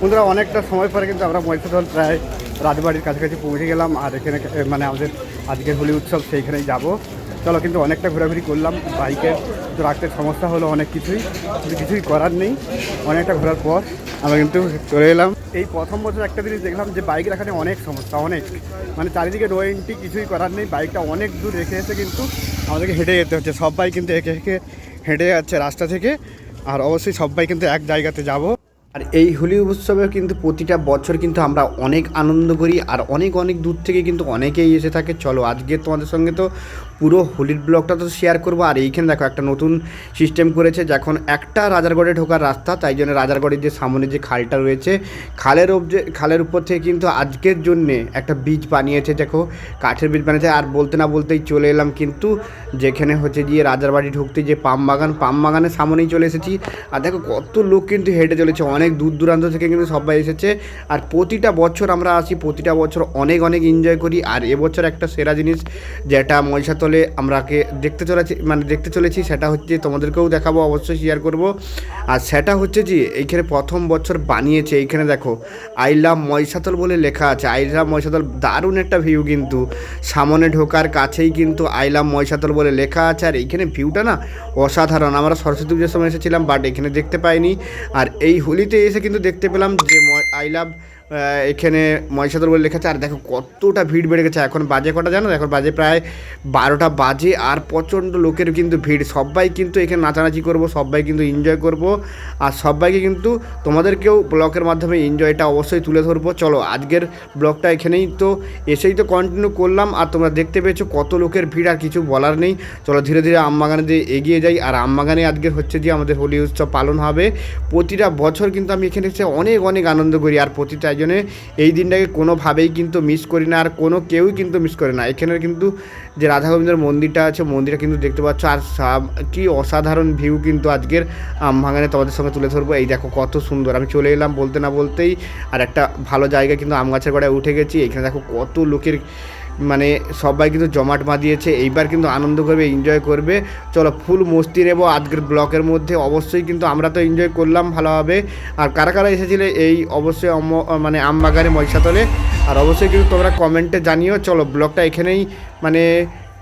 বন্ধুরা, অনেকটা সময় পরে কিন্তু আমরা মহিষাদল প্রায় রাজবাড়ির কাছাকাছি পৌঁছে গেলাম আর এখানে মানে আমাদের আজকের হোলি উৎসব সেইখানেই যাব। চলো কিন্তু অনেকটা ঘোরাঘুরি করলাম, বাইকে তো রাখতে সমস্যা হলো অনেক কিছুই, কিন্তু কিছুই করার নেই, অনেকটা ঘোরার পর আমরা কিন্তু চলে এলাম। এই প্রথম বছর একটা জিনিস দেখলাম যে বাইক রাখাতে অনেক সমস্যা, অনেক। মানে চারিদিকে এন্ট্রি কিছুই করার নেই, বাইকটা অনেক দূর রেখে এসে কিন্তু আমাদেরকে হেঁটে যেতে হচ্ছে। সবাই কিন্তু একে একে হেঁটে যাচ্ছে রাস্তা থেকে, আর অবশ্যই সবাই কিন্তু এক জায়গাতে যাব। আর এই হোলি উৎসবে কিন্তু প্রতিটা বছর কিন্তু আমরা অনেক আনন্দ করি আর অনেক অনেক দূর থেকে কিন্তু অনেকেই এসে থাকে। চলো, আজকে তোমাদের সঙ্গে তো পুরো হোলির ব্লগটা তো শেয়ার করব। আর এইখানে দেখো, একটা নতুন সিস্টেম করেছে যখন একটা রাজারগড়ে ঢোকার রাস্তা, তাই জন্য রাজারগড়ের যে সামনে যে খালটা রয়েছে, খালের যে খালের উপর থেকে কিন্তু আজকের জন্যে একটা বীজ বানিয়েছে, দেখো, কাঠের বীজ বানিয়েছে। আর বলতে না বলতেই চলে এলাম কিন্তু যেখানে হচ্ছে গিয়ে রাজার বাড়ি ঢুকতে যে পাম বাগান, পাম বাগানের সামনেই চলে এসেছি। আর দেখো, কত লোক কিন্তু হেঁটে চলেছে, অনেক দূর দূরান্ত থেকে কিন্তু সবাই এসেছে। আর প্রতিটা বছর আমরা আসি, প্রতিটা বছর অনেক অনেক এনজয় করি। আর এবছর একটা সেরা জিনিস, যেটা মহিষাতলে আমরাকে দেখতে চলেছি মানে দেখতে চলেছি, সেটা হচ্ছে তোমাদেরকেও দেখাবো, অবশ্যই শেয়ার করব। আর সেটা হচ্ছে যে, এইখানে প্রথম বছর বানিয়েছে, এইখানে দেখো আই লাভ মহিষাতল বলে লেখা আছে। আই লাভ মহিষাতল, দারুণ একটা ভিউ কিন্তু। সামনে ঢোকার কাছেই কিন্তু আই লাভ মহিষাতল বলে লেখা আছে। আর এইখানে ভিউটা না অসাধারণ। আমরা সরস্বতী পুজোর সময় এসেছিলাম বাট এখানে দেখতে পাইনি। আর এই হোলিতে এসে কিন্তু দেখতে পেলাম যে আই লাভ এখানে মহিষাদল বলে লেখা আর দেখো কতটা ভিড় বেড়ে গেছে, এখন বাজে কটা জানো? এখন বাজে প্রায় বারোটা বাজে, আর প্রচণ্ড লোকের কিন্তু ভিড়। সবাই কিন্তু এখানে নাচানাচি করব, সবাই কিন্তু এনজয় করব, আর সবাইকে কিন্তু তোমাদেরকেও ব্লগের মাধ্যমে এনজয়টা অবশ্যই তুলে ধরবো। চলো, আজকের ব্লগটা এখানেই তো এসেই তো কন্টিনিউ করলাম, আর তোমরা দেখতে পেয়েছ কত লোকের ভিড়, আর কিছু বলার নেই। চলো, ধীরে ধীরে আমবাগানে দিয়ে এগিয়ে যাই, আর আমবাগানে আজকের হচ্ছে যে আমাদের হোলি উৎসব পালন হবে। প্রতিটা বছর কিন্তু আমি এখানে এসে অনেক অনেক আনন্দ করি আর প্রতিটা জন্য এই দিনটাকে কোনোভাবেই কিন্তু মিস করি না, আর কোনো কেউই কিন্তু মিস করে না। এখানের কিন্তু যে রাধা গোবিন্দের মন্দিরটা আছে, মন্দিরটা কিন্তু দেখতে পাচ্ছ, আর সব কি অসাধারণ ভিউ কিন্তু আজকের ভাঙানে তোমাদের সঙ্গে তুলে ধরবো। এই দেখো কত সুন্দর, আমি চলে এলাম বলতে না বলতেই, আর একটা ভালো জায়গা কিন্তু আম গাছের গড়ায় উঠে গেছি। এখানে দেখো কত লোকের মানে সবাই কিন্তু জমাট বাঁধিয়েছে, এইবার কিন্তু আনন্দ করবে এনজয় করবে। চলো ফুল মস্তি নেব আজকের ব্লকের মধ্যে, অবশ্যই কিন্তু আমরা তো এনজয় করলাম ভালোভাবে। আর কারা কারা এসেছিলে এই অবশ্যই মানে আমবাগানে মহিষাতলে? আর অবশ্যই কিন্তু তোমরা কমেন্টে জানিও। চলো ব্লগটা এখানেই মানে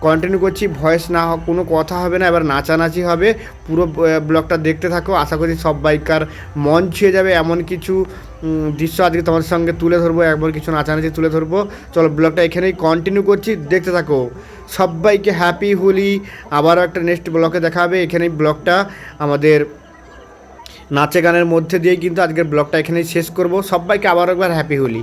কন্টিনিউ করছি ভয়েস না হ- কোনো কথা হবে না, এবার নাচানাচি হবে, পুরো ব্লগটা দেখতে থাকো, আশা করি সব বাইকার মন ছুঁয়ে যাবে, এমন কিছু দৃশ্য আজকে তোমাদের সঙ্গে তুলে ধরবো এমন কিছু নাচানাচি তুলে ধরবো, চলো ব্লগটা এখানেই কন্টিনিউ করছি, দেখতে থাকো সবাইকে হ্যাপি হোলি, আবারও একটা নেক্সট ব্লগে দেখা হবে এখানেই ব্লগটা আমাদের নাচে গানের মধ্যে দিয়েই কিন্তু আজকের ব্লগটা এখানেই শেষ করব সবাইকে আবার একবার হ্যাপি হোলি।